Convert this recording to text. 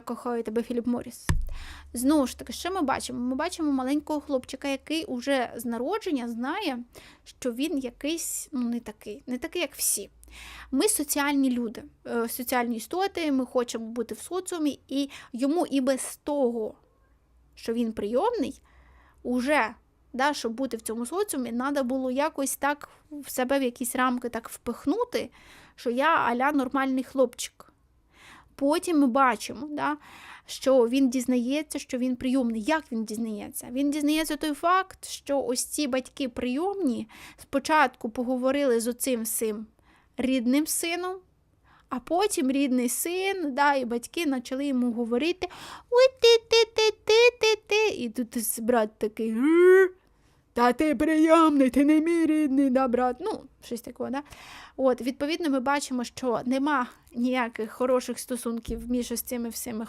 я кохаю тебе, Філіп Моріс. Знову ж таки, що ми бачимо? Ми бачимо маленького хлопчика, який уже з народження знає, що він якийсь ну, не такий, не такий, як всі. Ми соціальні люди, е, соціальні істоти, ми хочемо бути в соціумі, і йому і без того, що він прийомний, уже, да, щоб бути в цьому соціумі, треба було якось так в себе в якісь рамки так впихнути, що я аля нормальний хлопчик. Потім ми бачимо, да, що він дізнається, що він прийомний. Як він дізнається? Він дізнається той факт, що ось ці батьки прийомні спочатку поговорили з оцим всім рідним сином, а потім рідний син, да, і батьки почали йому говорити: Ой, ти, ти, ти, ти, ти, ти. І тут брат такий. «Р, Та ти прийомний, ти не мій рідний, да, брат. Ну, щось такого, да? От, відповідно, ми бачимо, що нема ніяких хороших стосунків між ось цими всіми